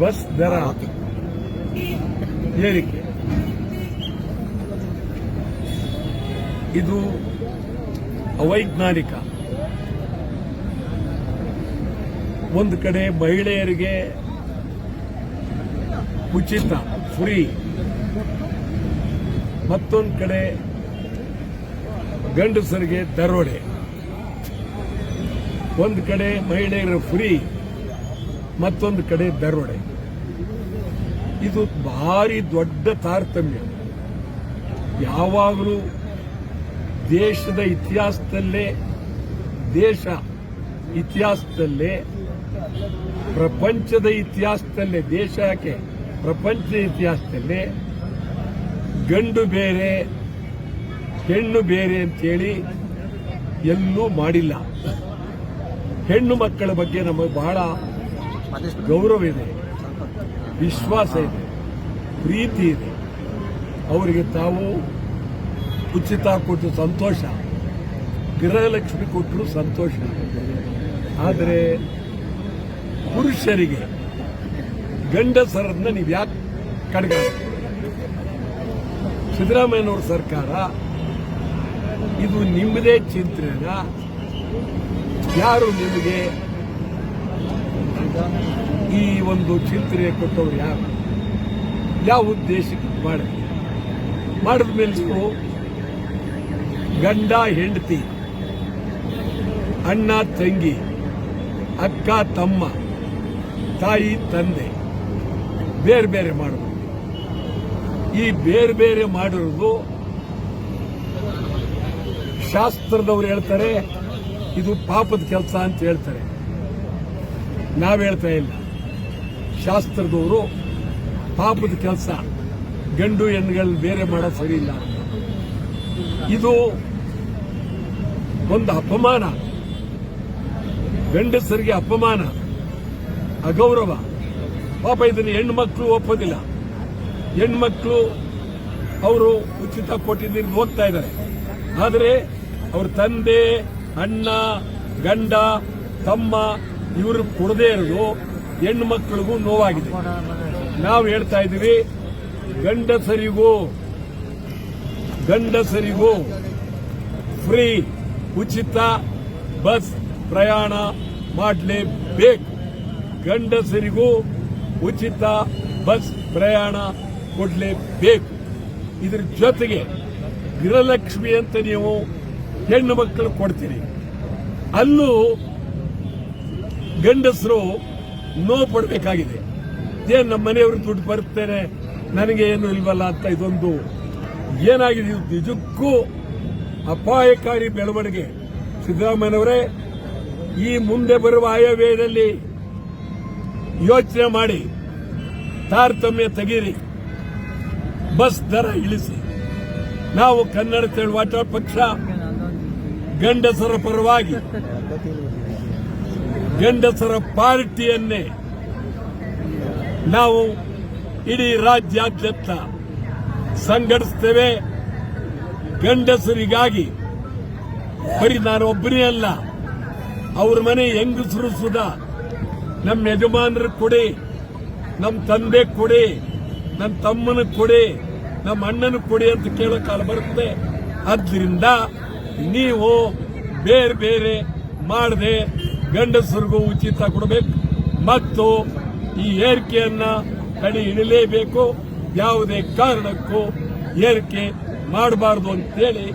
Bus ದರ ಏರಿಕೆ ಇದು ಅವೈಜ್ಞಾನಿಕ. ಒಂದು ಕಡೆ ಮಹಿಳೆಯರಿಗೆ ಉಚಿತ ಫ್ರೀ. ಮತ್ತೊಂದು ಕಡೆ ಗಂಡಸರಿಗೆ ದರೋಡೆ. ಒಂದು ಕಡೆ ಮಹಿಳೆಯರು ಫ್ರೀ ಮತ್ತೊಂದು ಕಡೆ ದರೋಡೆ. ಇದು ಭಾರಿ ದೊಡ್ಡ ತಾರತಮ್ಯ. ಯಾವಾಗಲೂ ದೇಶದ ಇತಿಹಾಸದಲ್ಲೇ, ದೇಶ ಇತಿಹಾಸದಲ್ಲೇ, ಪ್ರಪಂಚದ ಇತಿಹಾಸದಲ್ಲೇ, ದೇಶ ಯಾಕೆ? ಪ್ರಪಂಚದ ಇತಿಹಾಸದಲ್ಲೇ ಗಂಡು ಬೇರೆ, ಹೆಣ್ಣು ಬೇರೆ ಅಂತೇಳಿ ಎಲ್ಲೂ ಮಾಡಿಲ್ಲ. ಹೆಣ್ಣು ಮಕ್ಕಳ ಬಗ್ಗೆ ನಮಗೆ ಬಹಳ ಗೌರವ ಇದೆ. ವಿಶ್ವಾಸ ಇದೆ, ಪ್ರೀತಿ ಇದೆ. ಅವರಿಗೆ ತಾವು ಉಚಿತ ಕೊಟ್ಟು ಸಂತೋಷ. ಗೃಹಲಕ್ಷ್ಮಿ ಕೊಟ್ಟರು ಸಂತೋಷ. ಆದರೆ ಪುರುಷರಿಗೆ ಗಂಡಸರನ್ನ ನೀವು ಯಾಕೆ ಕಡ್ಗ ಸಿದ್ದರಾಮಯ್ಯನವ್ರ ಸರ್ಕಾರ ಇದು ನಿಮ್ಮದೇ ಚಿಂತನೆನ? ಯಾರು ನಿಮಗೆ ಈ ಒಂದು ಚಿಂತನೆ ಕೊಟ್ಟವ್ರು ಯಾರು? ಯಾವ ಉದ್ದೇಶಕ್ಕೆ ಮಾಡ? ಮಾಡಿದ ಮೇಲೆ ಗಂಡ, ಹೆಂಡತಿ, ಅಣ್ಣ, ತಂಗಿ, ಅಕ್ಕ, ತಮ್ಮ, ತಾಯಿ, ತಂದೆ, ಬೇರೆ ಬೇರೆ ಮಾಡಬೇಕು. ಈ ಬೇರೆ ಬೇರೆ ಮಾಡಿರೋದು ಶಾಸ್ತ್ರದವ್ರು ಹೇಳ್ತಾರೆ, ಇದು ಪಾಪದ ಕೆಲಸ ಅಂತ ಹೇಳ್ತಾರೆ. ನಾವು ಹೇಳ್ತಾ ಇಲ್ಲ. ಶಾಸ್ತ್ರದವರು ಪಾಪದ ಕೆಲಸ. ಗಂಡು ಹೆಣ್ಣುಗಳು ಬೇರೆ ಮಾಡೋ ಸರಿ ಇಲ್ಲ. ಇದು ಒಂದು ಅಪಮಾನ. ಗಂಡಸರಿಗೆ ಅಪಮಾನ. ಅಗೌರವ. ಪಾಪ ಇದನ್ನು ಹೆಣ್ಮಕ್ಳು ಒಪ್ಪೋದಿಲ್ಲ. ಹೆಣ್ಮಕ್ಳು ಅವರು ಉಚಿತ ಕೊಟ್ಟಿದ್ದೀನಿ ಓದ್ತಾ ಇದ್ದಾರೆ. ಆದರೆ ಅವ್ರ ತಂದೆ, ಅಣ್ಣ, ಗಂಡ, ತಮ್ಮ ಇವರು ಕೊಡದೇ ಇರೋದು ಹೆಣ್ಣು ಮಕ್ಕಳಿಗೂ ನೋವಾಗಿದೆ. ನಾವು ಹೇಳ್ತಾ ಇದ್ದೀವಿ, ಗಂಡಸರಿಗೂ ಗಂಡಸರಿಗೂ ಫ್ರೀ, ಉಚಿತ ಬಸ್ ಪ್ರಯಾಣ ಮಾಡಲೇಬೇಕು. ಗಂಡಸರಿಗೂ ಉಚಿತ ಬಸ್ ಪ್ರಯಾಣ ಕೊಡಲೇಬೇಕು. ಇದ್ರ ಜೊತೆಗೆ ಗೃಹಲಕ್ಷ್ಮಿ ಅಂತ ನೀವು ಹೆಣ್ಣು ಮಕ್ಕಳು ಕೊಡ್ತೀರಿ. ಅಲ್ಲೂ ಗಂಡಸರು ನೋವು ಪಡಬೇಕಾಗಿದೆ ಏನ್ ನಮ್ಮ ಮನೆಯವರು ದುಡ್ಡು ಬರ್ತೇನೆ ನನಗೆ ಏನು ಇಲ್ವಲ್ಲ ಅಂತ ಇದೊಂದು ಏನಾಗಿದೆ ಇದು ನಿಜಕ್ಕೂ ಅಪಾಯಕಾರಿ ಬೆಳವಣಿಗೆ. ಸಿದ್ದರಾಮಯ್ಯನವರೇ, ಈ ಮುಂದೆ ಬರುವ ಆಯವ್ಯಯದಲ್ಲಿ ಯೋಚನೆ ಮಾಡಿ, ತಾರತಮ್ಯ ತೆಗೀರಿ. ಬಸ್ ದರ ಇಳಿಸಿ. ನಾವು ಕನ್ನಡ ತೆಳುವಾಟ ಪಕ್ಷ, ಗಂಡಸರ ಪರವಾಗಿ ಗಂಡಸರ ಪಾರ್ಟಿಯನ್ನೇ ನಾವು ಇಡೀ ರಾಜ್ಯಾದ್ಯಂತ ಸಂಘಟಿಸ್ತೇವೆ. ಗಂಡಸರಿಗಾಗಿ ಬರೀ ನಾನು ಒಬ್ಬನೇ ಅಲ್ಲ, ಅವ್ರ ಮನೆ ಹೆಂಗಸರು ಸುಧಾ ನಮ್ಮ ಯಜಮಾನರು ಕೊಡಿ, ನಮ್ಮ ತಂದೆ ಕೊಡಿ, ನಮ್ಮ ತಮ್ಮನ ಕೊಡಿ, ನಮ್ಮ ಅಣ್ಣನ ಕೊಡಿ ಅಂತ ಕೇಳೋ ಕಾಲ ಬರುತ್ತೆ. ಆದ್ರಿಂದ ನೀವು ಬೇರೆ ಬೇರೆ ಮಾಡದೆ ಗಂಡಸರಿಗೂ ಉಚಿತ ಕೊಡಬೇಕು. ಮತ್ತು ಈ ಏರಿಕೆಯನ್ನ ಕಡೆ ಇಡಲೇಬೇಕು ಯಾವುದೇ ಕಾರಣಕ್ಕೂ ಏರಿಕೆ ಮಾಡಬಾರದು ಅಂತೇಳಿ